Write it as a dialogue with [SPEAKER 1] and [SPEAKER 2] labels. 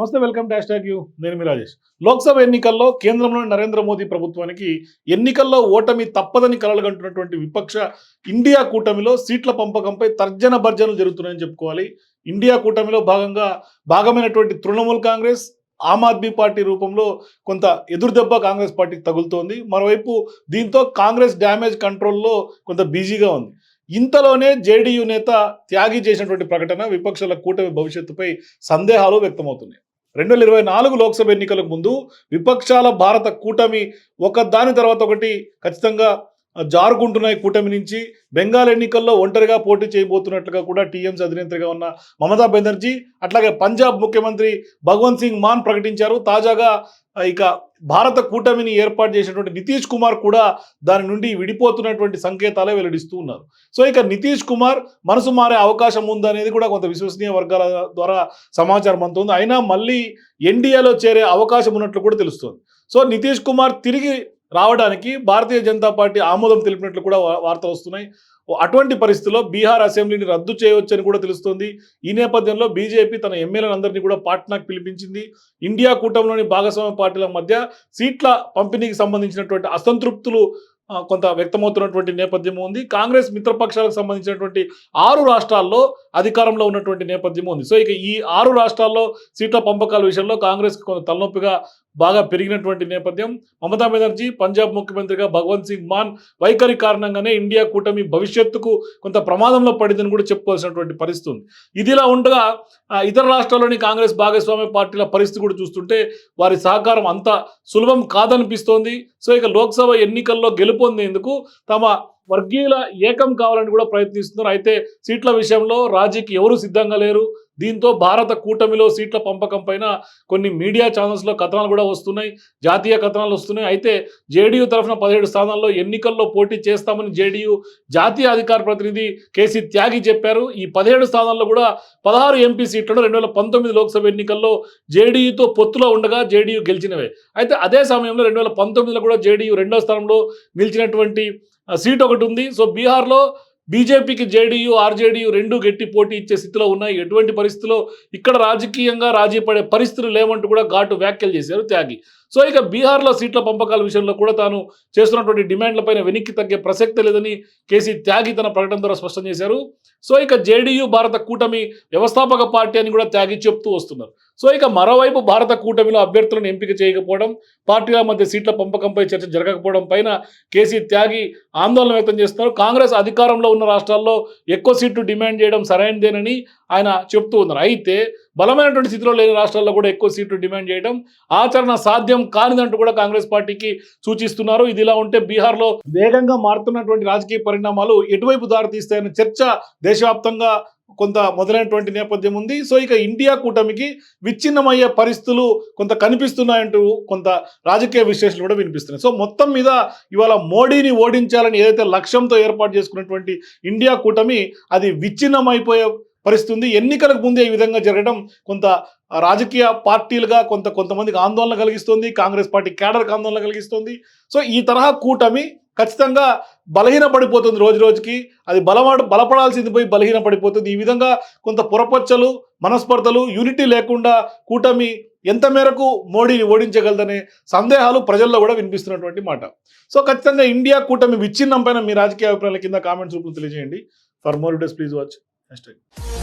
[SPEAKER 1] నమస్తే welcome dash hash you. నేను మీ రాజేష్. లోక్సభ ఎన్నికల్లో కేంద్రంలోని నరేంద్ర మోదీ ప్రభుత్వానికి ఎన్నికల్లో ఓటమి తప్పదని కలలుగంటున్నటువంటి విపక్ష ఇండియా కూటమిలో సీట్ల పంపకంపై తర్జన భర్జనలు జరుగుతున్నాయని చెప్పుకోవాలి. ఇండియా కూటమిలో భాగంగా భాగమైనటువంటి తృణమూల్ కాంగ్రెస్ ఆమ్ ఆద్మీ పార్టీ రూపంలో కొంత ఎదురుదెబ్బ కాంగ్రెస్ పార్టీకి తగులుతోంది. మరోవైపు దీంతో కాంగ్రెస్ డ్యామేజ్ కంట్రోల్లో కొంత బిజీగా ఉంది. ఇంతలోనే జేడీయూ నేత త్యాగి చేసినటువంటి ప్రకటన విపక్షాల కూటమి భవిష్యత్తుపై సందేహాలు వ్యక్తమవుతున్నాయి. రెండు వేల ఇరవై నాలుగు లోక్సభ ఎన్నికలకు ముందు విపక్షాల భారత కూటమి ఒక దాని తర్వాత ఒకటి ఖచ్చితంగా జారుకుంటున్నాయి కూటమి నుంచి. బెంగాల్ ఎన్నికల్లో ఒంటరిగా పోటీ చేయబోతున్నట్లుగా కూడా టీఎంసీ అధినేత్రిగా ఉన్న మమతా బెనర్జీ అట్లాగే పంజాబ్ ముఖ్యమంత్రి భగవంత్ సింగ్ మాన్ ప్రకటించారు. తాజాగా ఇక భారత కూటమిని ఏర్పాటు చేసినటువంటి నితీష్ కుమార్ కూడా దాని నుండి విడిపోతున్నటువంటి సంకేతాలే వెల్లడిస్తూ ఉన్నారు. సో ఇక నితీష్ కుమార్ మనసు మారే అవకాశం ఉందనేది కూడా కొంత విశ్వసనీయ వర్గాల ద్వారా సమాచారం అందుతుంది. అయినా మళ్ళీ ఎన్డీఏలో చేరే అవకాశం ఉన్నట్లు కూడా తెలుస్తుంది. సో నితీష్ కుమార్ తిరిగి రావడానికి భారతీయ జనతా పార్టీ ఆమోదం తెలిపినట్లు కూడా వార్తలు వస్తున్నాయి. అటువంటి పరిస్థితుల్లో బీహార్ అసెంబ్లీని రద్దు చేయవచ్చని కూడా తెలుస్తోంది. ఈ నేపథ్యంలో బీజేపీ తన ఎమ్మెల్యేలందరినీ కూడా పాట్నాకు పిలిపించింది. ఇండియా కూటమిలోని భాగస్వామ్య పార్టీల మధ్య సీట్ల పంపిణీకి సంబంధించినటువంటి అసంతృప్తులు కొంత వ్యక్తమవుతున్నటువంటి నేపథ్యం ఉంది. కాంగ్రెస్ మిత్రపక్షాలకు సంబంధించినటువంటి ఆరు రాష్ట్రాల్లో అధికారంలో ఉన్నటువంటి నేపథ్యం ఉంది. సో ఇక ఈ ఆరు రాష్ట్రాల్లో సీట్ల పంపకాల విషయంలో కాంగ్రెస్ కొంత తలనొప్పిగా బాగా పెరిగినటువంటి నేపథ్యం. మమతా బెనర్జీ పంజాబ్ ముఖ్యమంత్రిగా భగవంత్ సింగ్ మాన్ వైఖరి కారణంగానే ఇండియా కూటమి భవిష్యత్తుకు కొంత ప్రమాదంలో పడిందని కూడా చెప్పుకోవాల్సినటువంటి పరిస్థితి ఉంది. ఇదిలా ఉండగా ఇతర రాష్ట్రాల్లోని కాంగ్రెస్ భాగస్వామ్య పార్టీల పరిస్థితి కూడా చూస్తుంటే వారి సహకారం అంత సులభం కాదనిపిస్తోంది. సో ఇక లోక్సభ ఎన్నికల్లో గెలుపొందేందుకు తమ వర్గీయుల ఏకం కావాలని కూడా ప్రయత్నిస్తున్నారు. అయితే సీట్ల విషయంలో రాజీకి ఎవరు సిద్ధంగా లేరు? దీంతో భారత కూటమిలో సీట్ల పంపకం పైన కొన్ని మీడియా ఛానల్స్లో కథనాలు కూడా వస్తున్నాయి జాతీయ కథనాలు వస్తున్నాయి. అయితే జేడీయూ తరఫున పదిహేడు స్థానాల్లో ఎన్నికల్లో పోటీ చేస్తామని జేడీయూ జాతీయ అధికార ప్రతినిధి కేసీ త్యాగి చెప్పారు. ఈ పదిహేడు స్థానాల్లో కూడా పదహారు ఎంపీ సీట్లను రెండు వేల పంతొమ్మిది లోక్సభ ఎన్నికల్లో జేడీయూతో పొత్తులో ఉండగా జేడీయూ గెలిచినవే. అయితే అదే సమయంలో రెండు వేల పంతొమ్మిదిలో కూడా జేడీయూ రెండో స్థానంలో నిలిచినటువంటి సీట్ ఒకటి ఉంది. సో బీహార్లో బీజేపీకి జేడీయూ ఆర్జేడీయూ రెండు గట్టి పోటీ ఇచ్చే స్థితిలో ఉన్నాయి. ఎటువంటి పరిస్థితుల్లో ఇక్కడ రాజకీయంగా రాజీ పడే పరిస్థితులు లేవంటూ కూడా ఘాటు వ్యాఖ్యలు చేశారు త్యాగి. సో ఇక బీహార్లో సీట్ల పంపకాల విషయంలో కూడా తాను చేస్తున్నటువంటి డిమాండ్లపైన వెనక్కి తగ్గే ప్రసక్తే లేదని కేసీ త్యాగి తన ప్రకటన ద్వారా స్పష్టం చేశారు. సో ఇక జేడీయూ భారత కూటమి వ్యవస్థాపక పార్టీ అని కూడా త్యాగి చెప్తూ వస్తున్నారు. సో ఇక మరోవైపు భారత కూటమిలో అభ్యర్థులను ఎంపిక చేయకపోవడం పార్టీల మధ్య సీట్ల పంపకంపై చర్చ జరగకపోవడం పైన కేసీ త్యాగి ఆందోళన వ్యక్తం చేస్తున్నారు. కాంగ్రెస్ అధికారంలో ఉన్న రాష్ట్రాల్లో ఎక్కువ సీట్లు డిమాండ్ చేయడం సరైనదేనని ఆయన చెప్తూ ఉన్నారు. అయితే బలమైనటువంటి స్థితిలో లేని రాష్ట్రాల్లో కూడా ఎక్కువ సీట్లు డిమాండ్ చేయడం ఆచరణ సాధ్యం కానిదంటూ కూడా కాంగ్రెస్ పార్టీకి సూచిస్తున్నారు. ఇది ఇలా ఉంటే బీహార్లో వేగంగా మారుతున్నటువంటి రాజకీయ పరిణామాలు ఎటువైపు దారితీస్తాయన్న చర్చ దేశవ్యాప్తంగా కొంత మొదలైనటువంటి నేపథ్యం ఉంది. సో ఇక ఇండియా కూటమికి విచ్ఛిన్నమయ్యే పరిస్థితులు కొంత కనిపిస్తున్నాయంటూ కొంత రాజకీయ విశ్లేషణలు కూడా వినిపిస్తున్నాయి. సో మొత్తం మీద ఇవాళ మోడీని ఓడించాలని ఏదైతే లక్ష్యంతో ఏర్పాటు చేసుకున్నటువంటి ఇండియా కూటమి అది విచ్ఛిన్నమైపోయే పరిస్థితి ఉంది ఎన్నికలకు ముందే ఈ విధంగా జరగడం కొంత రాజకీయ పార్టీలుగా కొంత కొంతమందికి ఆందోళన కలిగిస్తుంది. కాంగ్రెస్ పార్టీ కేడర్కి ఆందోళన కలిగిస్తుంది. సో ఈ తరహా కూటమి ఖచ్చితంగా బలహీన పడిపోతుంది రోజు రోజుకి. అది బలపడ బలపడాల్సింది పోయి బలహీన పడిపోతుంది ఈ విధంగా కొంత పొరపచ్చలు మనస్పర్ధలు యూనిటీ లేకుండా కూటమి ఎంత మేరకు మోడీని ఓడించగలదనే సందేహాలు ప్రజల్లో కూడా వినిపిస్తున్నటువంటి మాట. సో ఖచ్చితంగా ఇండియా కూటమి విచ్ఛిన్నం పైన మీ రాజకీయ అభిప్రాయాల కింద కామెంట్స్ రూపంలో తెలియజేయండి. For more days please watch. Hashtag.